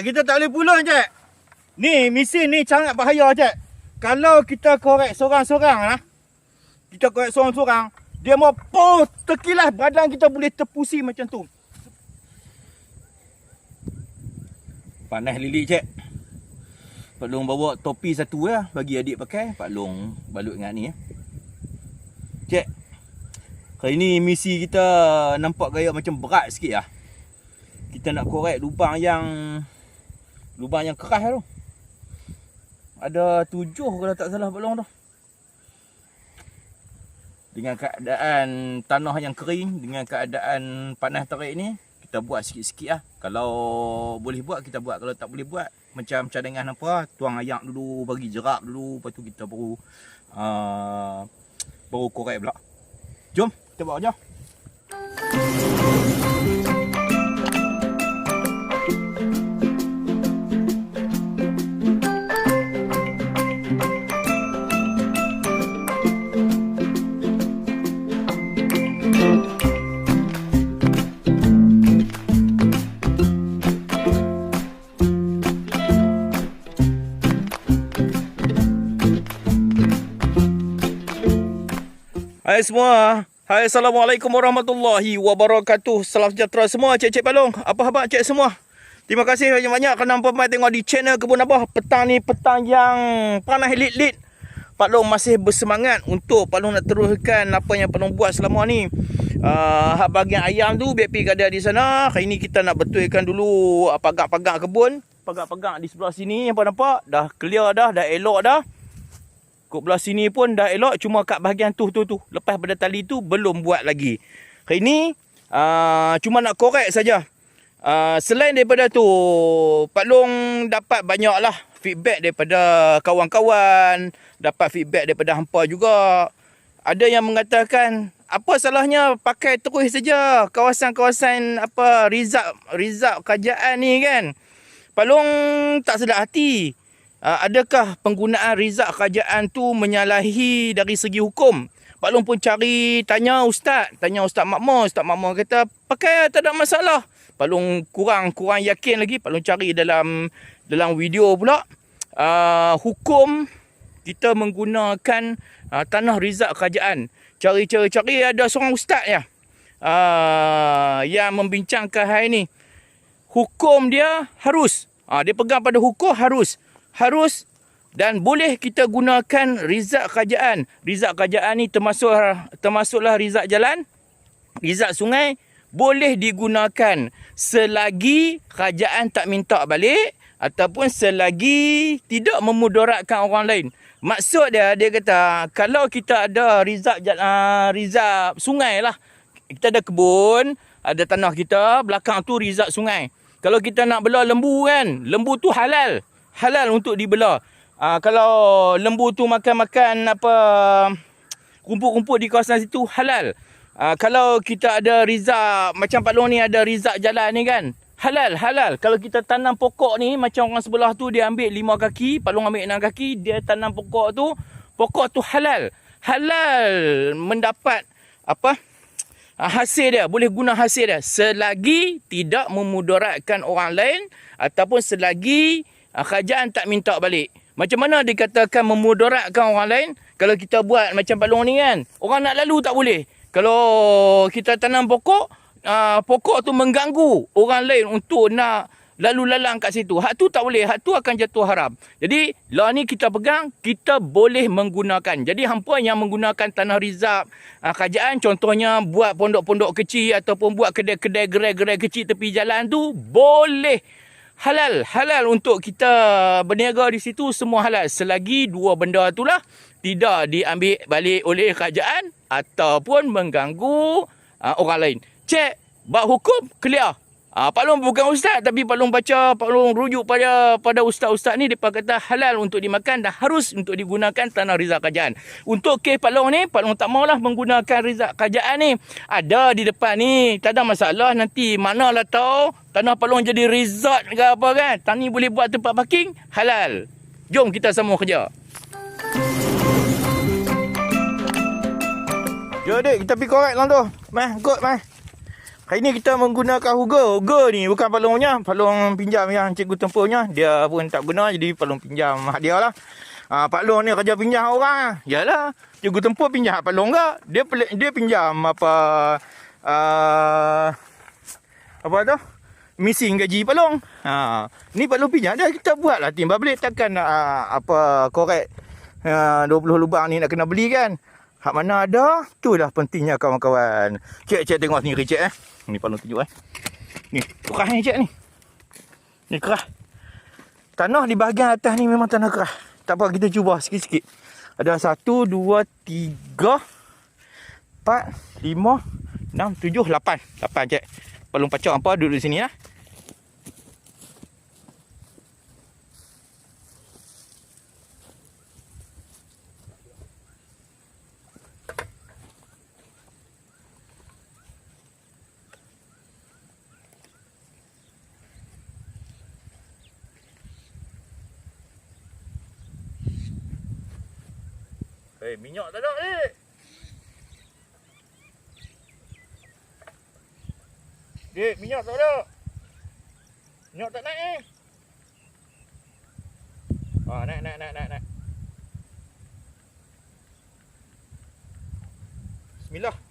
cik, kita tak boleh pulang cik. Ni, mesin ni sangat bahaya cik. Kalau kita korek seorang-seorang lah. Kita korek seorang-seorang. Dia mau po terkilas badan kita boleh terpusi macam tu. Panas lili cik. Pak Long bawa topi satu ya bagi adik pakai. Pak Long balut dengan ni ya. Cik. Kali ni misi kita nampak gaya macam berat sikit lah. Kita nak korek lubang yang lubang yang keras tu. Ada tujuh kalau tak salah Pak Long tu. Dengan keadaan tanah yang kering, dengan keadaan panas terik ni, kita buat sikit-sikit lah. Kalau boleh buat, kita buat. Kalau tak boleh buat, macam cadangan apa, tuang ayak dulu, bagi jerak dulu, lepas tu kita baru uh, baru korek pula. Jom, kita buat je. Hai semua. Hai Assalamualaikum warahmatullahi wabarakatuh. Salam sejahtera semua cik-cik palung. Apa khabar cik semua? Terima kasih banyak-banyak kerana pemain tengok di channel Kebun Abah. Petang ni petang yang panas lit-lit. Pak Long masih bersemangat untuk Pak Long nak teruskan apa yang Pak Long buat selama ni. Uh, hak bahagian ayam tu pergi ada di sana. Hari ni kita nak betulkan dulu uh, pagak-pagak kebun. Pagak-pagak di sebelah sini nampak-nampak. Dah clear dah, dah elok dah. Kok belah sini pun dah elok cuma kat bahagian tu tu tu. Lepas pada tali tu belum buat lagi. Hari ni uh, cuma nak korek saja. Uh, selain daripada tu Pak Long dapat banyak lah feedback daripada kawan-kawan, dapat feedback daripada hampa juga. Ada yang mengatakan apa salahnya pakai terus saja kawasan-kawasan apa rizab rizab kerajaan ni kan. Pak Long tak sedar hati. Uh, adakah penggunaan rizak kerajaan tu menyalahi dari segi hukum? Pak Long pun cari tanya ustaz, tanya ustaz makmur, ustaz makmur kata pakai tak ada masalah. Pak Long kurang kurang yakin lagi, Pak Long cari dalam dalam video pula uh, hukum kita menggunakan uh, tanah rizak kerajaan. Cari-cari-cari ada seorang ustaz ya. Uh, yang membincangkan hal ini. Hukum dia harus. Uh, dia pegang pada hukum harus harus dan boleh kita gunakan rizak kerajaan. Rizak kerajaan ni termasuk termasuklah rizak jalan, rizak sungai boleh digunakan selagi kerajaan tak minta balik ataupun selagi tidak memudaratkan orang lain. Maksud dia dia kata kalau kita ada rizak uh, rizak sungai lah. Kita ada kebun, ada tanah kita, belakang tu rizak sungai. Kalau kita nak belah lembu kan, lembu tu halal halal untuk dibelah. Uh, kalau lembu tu makan-makan apa rumput-rumput di kawasan situ halal. Uh, kalau kita ada rizak macam Pak Long ni ada rizak jalan ni kan. Halal, halal. Kalau kita tanam pokok ni macam orang sebelah tu dia ambil lima kaki, Pak Long ambil enam kaki, dia tanam pokok tu, pokok tu halal. Halal mendapat apa? hasil dia boleh guna hasil dia selagi tidak memudaratkan orang lain ataupun selagi Ah, kerajaan tak minta balik. Macam mana dikatakan memudaratkan orang lain kalau kita buat macam balong ni kan? Orang nak lalu tak boleh. Kalau kita tanam pokok, uh, pokok tu mengganggu orang lain untuk nak lalu lalang kat situ. Hak tu tak boleh. Hak tu akan jatuh haram. Jadi, law ni kita pegang, kita boleh menggunakan. Jadi, hampa yang menggunakan tanah rizab uh, kerajaan, contohnya buat pondok-pondok kecil ataupun buat kedai-kedai gerai-gerai kecil tepi jalan tu, boleh halal. Halal untuk kita berniaga di situ semua halal. Selagi dua benda itulah tidak diambil balik oleh kerajaan ataupun mengganggu uh, orang lain. Cek bab hukum clear Ah, Pak Long bukan ustaz tapi Pak Long baca, Pak Long rujuk pada pada ustaz-ustaz ni depa kata halal untuk dimakan dan harus untuk digunakan tanah rizak kerajaan. Untuk kes Pak Long ni, Pak Long tak maulah menggunakan rizak kerajaan ni. Ada di depan ni, tak ada masalah nanti manalah tahu tanah Pak Long jadi resort ke apa kan. Tani boleh buat tempat parking, halal. Jom kita sama kerja. Jom dek, kita pergi korek lah tu. Meh, ikut meh. Hari ni kita menggunakan Hugo. Hugo ni bukan palungnya. Palung pinjam yang cikgu tempuhnya. Dia pun tak guna jadi palung pinjam hak dia lah. Ha, Pak Long ni kerja pinjam orang. Yalah. Cikgu tempuh pinjam Pak Long ke? Dia, peli- dia pinjam apa... Uh, apa tu? Missing gaji Pak Long. Ha, ni Pak Long pinjam dah kita buat lah timba balik. Takkan uh, apa korek uh, 20 lubang ni nak kena beli kan. Hak mana ada, itulah pentingnya kawan-kawan. Cik tengok sendiri cik eh. Ni palung tunjuk eh. Ni, keras ni cik ni. Ni keras. Tanah di bahagian atas ni memang tanah keras. Tak apa, kita cuba sikit-sikit. Ada satu, dua, tiga, empat, lima, enam, tujuh, lapan. Lapan cik. Palung pacak apa duduk di sini lah. Hei, minyak tak ada ni. Dek, minyak tak ada. Minyak tak naik ni. Ah, naik, naik, naik, naik, naik. Bismillah.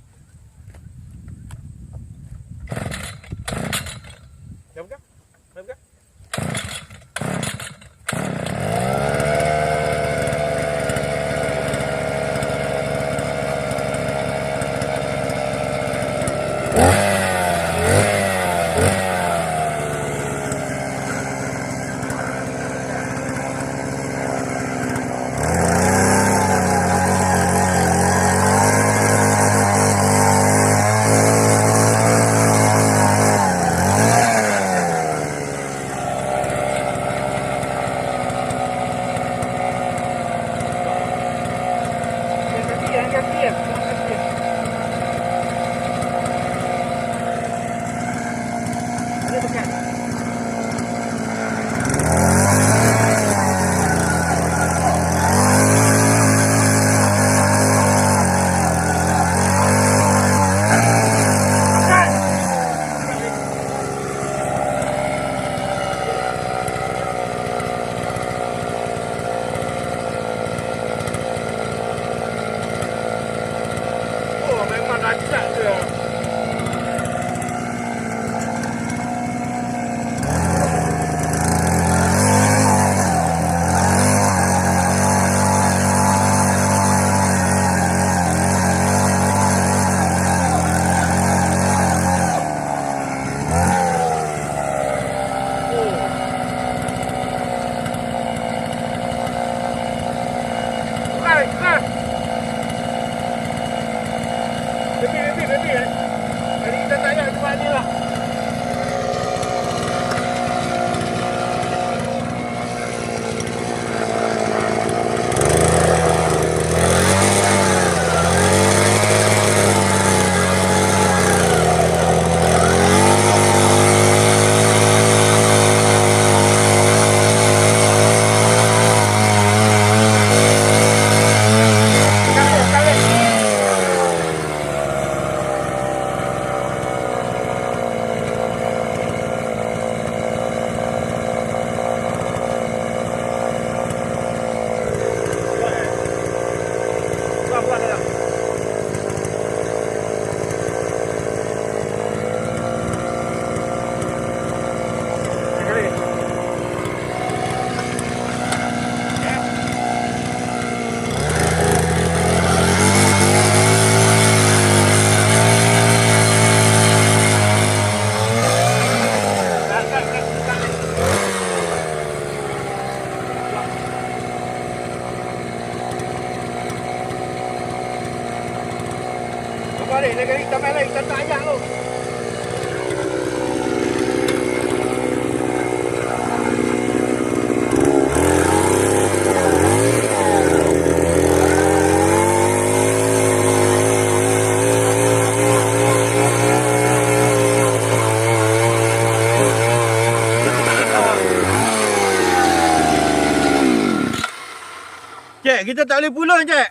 Cik, kita tak boleh pulang, cik.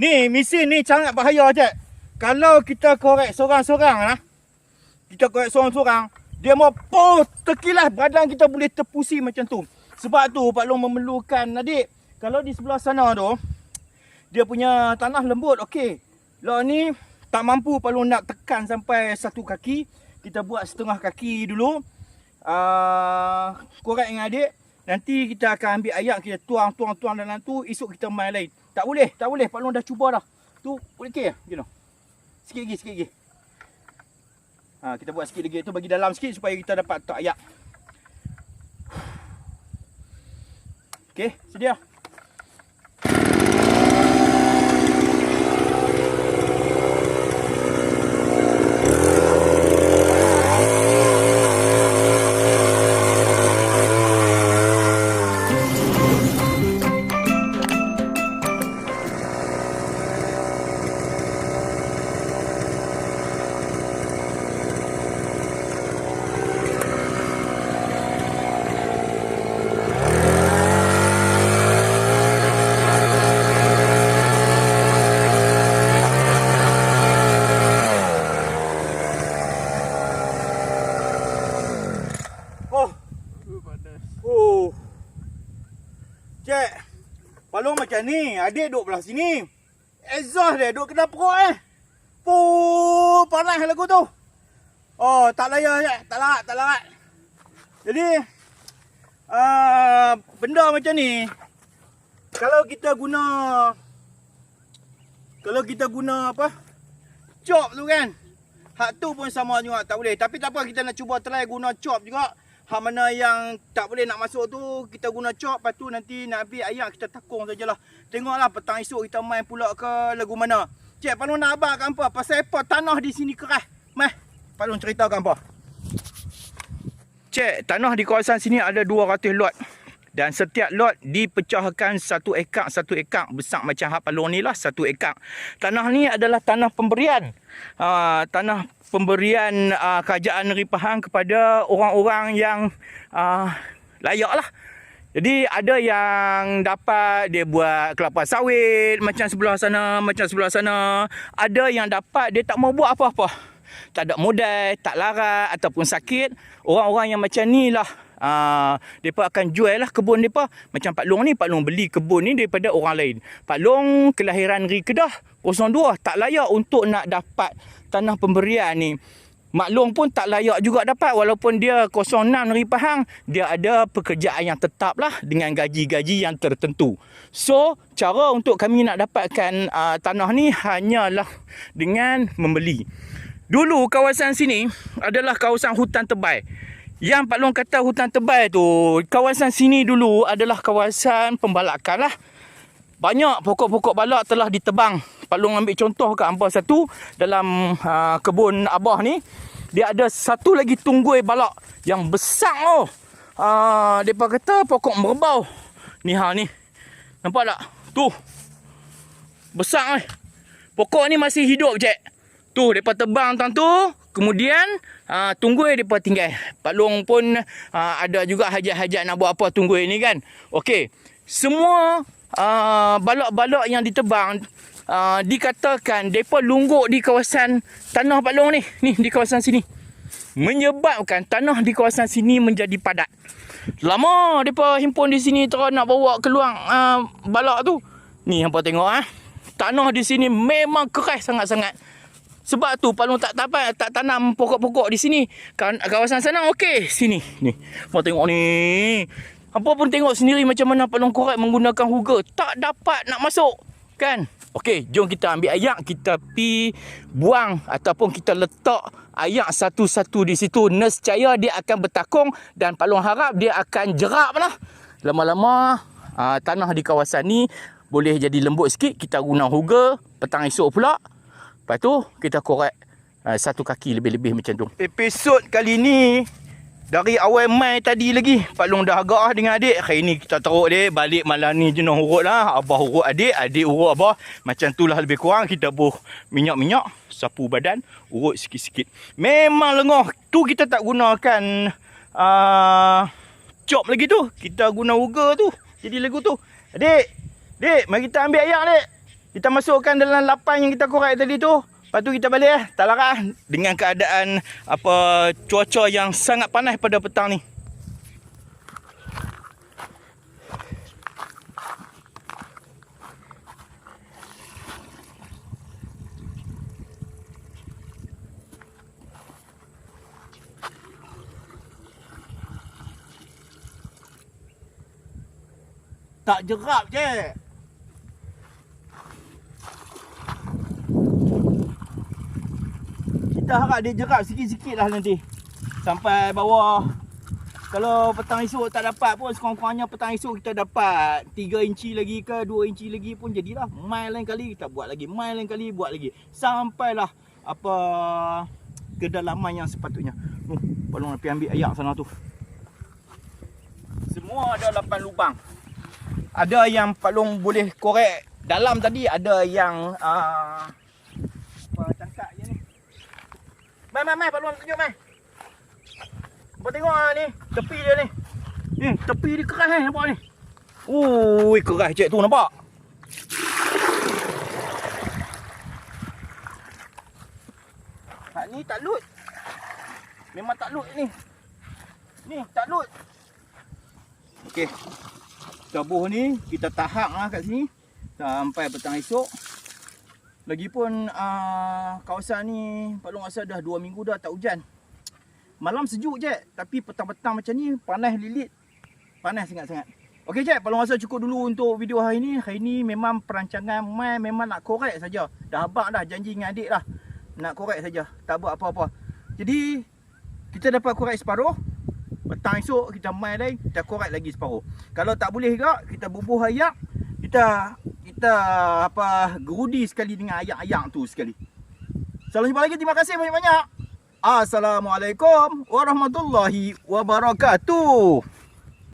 Ni, mesin ni sangat bahaya, cik. Kalau kita korek sorang-sorang lah. kita korek seorang-seorang, dia mau poh terkilas badan kita boleh terpusi macam tu. Sebab tu Pak Long memerlukan adik. Kalau di sebelah sana tu, dia punya tanah lembut, okey. Lah ni tak mampu Pak Long nak tekan sampai satu kaki. Kita buat setengah kaki dulu. Uh, korek dengan adik. Nanti kita akan ambil ayak, kita tuang, tuang, tuang dalam tu. Esok kita main lain. Tak boleh, tak boleh. Pak Long dah cuba dah. Tu boleh ke? Know. Sikit lagi, sikit lagi. Ha, kita buat sikit lagi tu bagi dalam sikit supaya kita dapat tak ayak. Okey, sedia. Ni. Adik duduk belah sini. Exhaust dia duduk kena perut eh. Puh, panas lagu tu. Oh, tak layak cik. Tak larat, tak larat. Jadi, uh, benda macam ni, kalau kita guna, kalau kita guna apa, chop tu kan, hak tu pun sama juga tak boleh. Tapi tak apa, kita nak cuba try guna chop juga. Hak mana yang tak boleh nak masuk tu, kita guna chop. Lepas tu nanti nak ambil ayak, kita takung sajalah. Tengoklah petang esok kita main pula ke lagu mana. Cik, Pak Long nak abang apa? Pasal apa tanah di sini keras? Meh, Pak Long ceritakan apa? Cik, tanah di kawasan sini ada 200 lot. Dan setiap lot dipecahkan satu ekar, satu ekar. Besar macam hak palung ni lah, satu ekar. Tanah ni adalah tanah pemberian. Uh, tanah pemberian uh, kerajaan Negeri Pahang kepada orang-orang yang uh, layak lah. Jadi ada yang dapat dia buat kelapa sawit macam sebelah sana, macam sebelah sana. Ada yang dapat dia tak mau buat apa-apa. Tak ada modal, tak larat ataupun sakit. Orang-orang yang macam ni lah Uh, mereka akan jual lah kebun mereka. Macam Pak Long ni, Pak Long beli kebun ni daripada orang lain. Pak Long kelahiran Ri Kedah 02. Tak layak untuk nak dapat tanah pemberian ni. Mak Long pun tak layak juga dapat walaupun dia 06 Ri Pahang. Dia ada pekerjaan yang tetap lah dengan gaji-gaji yang tertentu. So, cara untuk kami nak dapatkan uh, tanah ni hanyalah dengan membeli. Dulu kawasan sini adalah kawasan hutan tebal. Yang Pak Long kata hutan tebal tu, kawasan sini dulu adalah kawasan pembalakan lah. Banyak pokok-pokok balak telah ditebang. Pak Long ambil contoh ke hampa satu dalam uh, kebun Abah ni. Dia ada satu lagi tunggui balak yang besar oh. Uh, kata pokok merbau. Ni ha ni. Nampak tak? Tu. Besar eh. Pokok ni masih hidup je. Tu, mereka tebang tang tu. Kemudian uh, tunggui depa tinggal. Pak Long pun uh, ada juga hajat-hajat nak buat apa tunggui ni kan. Okey. Semua uh, balak-balak yang ditebang uh, dikatakan depa lungguk di kawasan tanah Pak Long ni. Ni di kawasan sini. Menyebabkan tanah di kawasan sini menjadi padat. Lama depa himpun di sini terus nak bawa keluar uh, balak tu. Ni hampa tengok ah. Tanah di sini memang keras sangat-sangat. Sebab tu Pak Long tak dapat tak tanam pokok-pokok di sini. Kan kawasan sana okey. Sini. Ni. Mau tengok ni. Apa pun tengok sendiri macam mana Pak Long korek menggunakan huga. Tak dapat nak masuk. Kan? Okey, jom kita ambil ayak, kita pi buang ataupun kita letak ayak satu-satu di situ. Nescaya dia akan bertakung dan Pak Long harap dia akan jerap lah. Lama-lama uh, tanah di kawasan ni boleh jadi lembut sikit. Kita guna huga, petang esok pula Lepas tu kita korek uh, satu kaki lebih-lebih macam tu. Episod kali ni dari awal Mai tadi lagi Pak Long dah agak lah dengan adik. Hari ni kita teruk dia Balik malam ni jenuh urut lah. Abah urut adik Adik urut abah. Macam tu lah lebih kurang. Kita buh minyak-minyak Sapu badan Urut sikit-sikit. Memang lengoh. Tu kita tak gunakan uh, Chop lagi tu. Kita guna uga tu. Jadi lagu tu. Adik Adik Mari kita ambil ayak adik kita masukkan dalam lapan yang kita korek tadi tu. Lepas tu kita balik eh, Talarah dengan keadaan apa cuaca yang sangat panas pada petang ni. Tak jerap je. Kita harap dia jerap sikit-sikit lah nanti. Sampai bawah. Kalau petang esok tak dapat pun sekurang-kurangnya petang esok kita dapat 3 inci lagi ke 2 inci lagi pun jadilah. Main lain kali kita buat lagi. Main lain kali buat lagi. Sampailah apa kedalaman yang sepatutnya. Nuh, balong api ambil ayak sana tu. Semua ada 8 lubang ada yang palung boleh korek dalam tadi ada yang uh, apa mai mai mai palung tunjuk mai. Kau tengok ah ni tepi dia ni. Ni tepi dia keras eh nampak ni? Ui keras cik tu nampak? Hak ni tak lut. Memang tak lut ni. Ni tak lut. Okey. Tabuh ni kita tahap lah kat sini. Sampai petang esok lagipun uh, kawasan ni Palung rasa dah 2 minggu dah tak hujan malam sejuk je tapi petang-petang macam ni panas lilit panas sangat-sangat Okey je, Palung rasa cukup dulu untuk video hari ni. Hari ni memang perancangan mai memang nak korek saja. Dah abang dah janji dengan adik dah. Nak korek saja, tak buat apa-apa. Jadi kita dapat korek separuh. Petang esok kita mai lagi, kita korek lagi separuh. Kalau tak boleh juga, kita bubuh ayak, kita kita apa gerudi sekali dengan ayak-ayak tu sekali. Salam jumpa lagi, terima kasih banyak-banyak. Assalamualaikum warahmatullahi wabarakatuh.